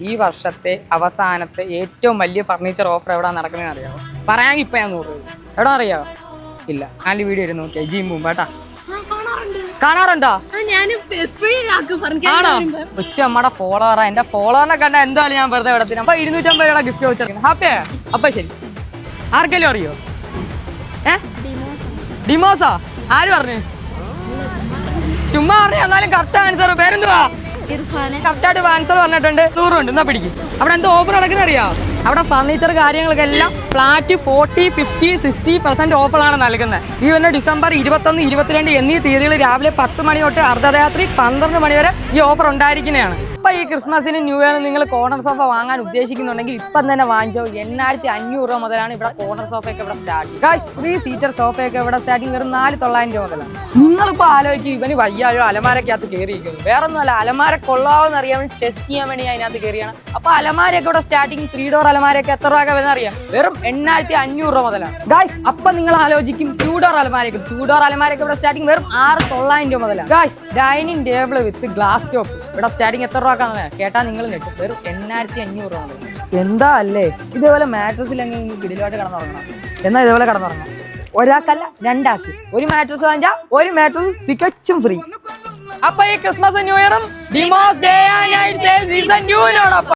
ഈ വർഷത്തെ അവസാനത്തെ ഏറ്റവും വലിയ ഫർണിച്ചർ ഓഫർ എവിടെ നടക്കുന്നതെന്ന് അറിയാമോ പറയാൻ ഇപ്പൊ ഞാൻ നൂറ് രൂപ. എവിടെ അറിയാമോ ഇല്ല. ഞാൻ വീഡിയോ ഇരുന്ന് നോക്കിയാ. ജീം കേട്ടാ? കാണാറുണ്ടോ. ആണോ? ഉച്ച നമ്മുടെ ഫോളോവറാ എന്റെ ഫോളോവറിനെ കണ്ട എന്തായാലും ഞാൻ വെറുതെ വിടത്തിന് അപ്പൊ ഇരുന്നൂറ്റമ്പത് രൂപയുടെ ഗിഫ്റ്റ് വെച്ചിരിക്കുന്നത് ഹാപ്പിയാ അപ്പൊ ശരി. ആർക്കെല്ലാം അറിയോ? ഏ? ഡിമോസാ. ആര് പറഞ്ഞു? ചുമ്മാ പറഞ്ഞു എന്നാലും കറക്റ്റ് ആൻസർ പേരെന്തുവാ? കറക്റ്റായിട്ട് ആൻസർ പറഞ്ഞിട്ടുണ്ട്. നൂറുണ്ട് എന്നാ പിടിക്കും. അവിടെ എന്താ ഓഫർ നടക്കുന്ന അറിയാം അവിടെ furniture കാര്യങ്ങൾക്കെല്ലാം flat forty fifty sixty percent ഓഫറാണ് നൽകുന്നത് ഈ വന്ന ഡിസംബർ ഇരുപത്തൊന്ന് ഇരുപത്തിരണ്ട് എന്നീ തീയതികളിൽ രാവിലെ പത്ത് മണി തൊട്ട് അർദ്ധരാത്രി പന്ത്രണ്ട് മണി വരെ ഈ ഓഫർ ഉണ്ടായിരിക്കുന്നതാണ്. ഇപ്പൊ ഈ ക്രിസ്മസിന് ന്യൂ ഇയറിന് നിങ്ങൾ കോർണർ സോഫ വാങ്ങാൻ ഉദ്ദേശിക്കുന്നുണ്ടെങ്കിൽ ഇപ്പം തന്നെ വാങ്ങിച്ചോ. എണ്ണായിരത്തി അഞ്ഞൂറ് രൂപ മുതലാണ് ഇവിടെ കോർണർ സോഫയൊക്കെ ഇവിടെ സ്റ്റാർട്ട് ഗായ്സ് ത്രീ സീറ്റർ സോഫയൊക്കെ ഇവിടെ സ്റ്റാർട്ടിങ് വെറും നാല് തൊള്ളായിരം രൂപ മുതലാണ്. നിങ്ങളിപ്പോ ആലോചിക്കും ഇവന് വയ്യായോ അലമാരക്കകത്ത് കയറിയിരിക്കുന്നു വേറെ ഒന്നുമല്ല അലമാര കൊള്ളാവെന്ന് അറിയാൻ വേണ്ടി ടെസ്റ്റ് ചെയ്യാൻ വേണ്ടി അതിനകത്ത് കയറിയാണ് അപ്പൊ അലമാരയൊക്കെ ഇവിടെ സ്റ്റാർട്ടിങ് ത്രീ ഡോർ അലമാരയൊക്കെ എത്ര രൂപ വരുന്ന അറിയാം വെറും എണ്ണായിരത്തി അഞ്ഞൂറ് രൂപ മുതലാണ്. ഗായ്സ് അപ്പൊ നിങ്ങൾ ആലോചിക്കും ടൂ ഡോർ അലമാരയ്ക്ക് ടൂ ഡോർ അലമാരയ്ക്ക് ഇവിടെ സ്റ്റാർട്ടിങ് വെറും ആറ് തൊള്ളായിരം രൂപ മുതലാണ്. Guys dining table with glass top ഇവിടെ സ്റ്റാർട്ടിങ് എത്ര രൂപക്കാന്ന് കേട്ടാ നിങ്ങൾ നെട്ടും വെറും എണ്ണായിരത്തി അഞ്ഞൂറ് രൂപ എന്താ അല്ലേ? ഇതേപോലെ മാട്രസിൽ എങ്ങനെ കിടിലുമായിട്ട് കിടന്നുറങ്ങണം. എന്നാ ഇതേപോലെ കിടന്നുറങ്ങണം. ഒരാൾക്കല്ല രണ്ടാൾക്ക്. ഒരു മാട്രസ് വാങ്ങിച്ചാൽ ഒരു മാട്രസ് തികച്ചും ഫ്രീ അപ്പൊ ഈ ക്രിസ്മസ് ന്യൂ ഇയറും Demos day and night sale season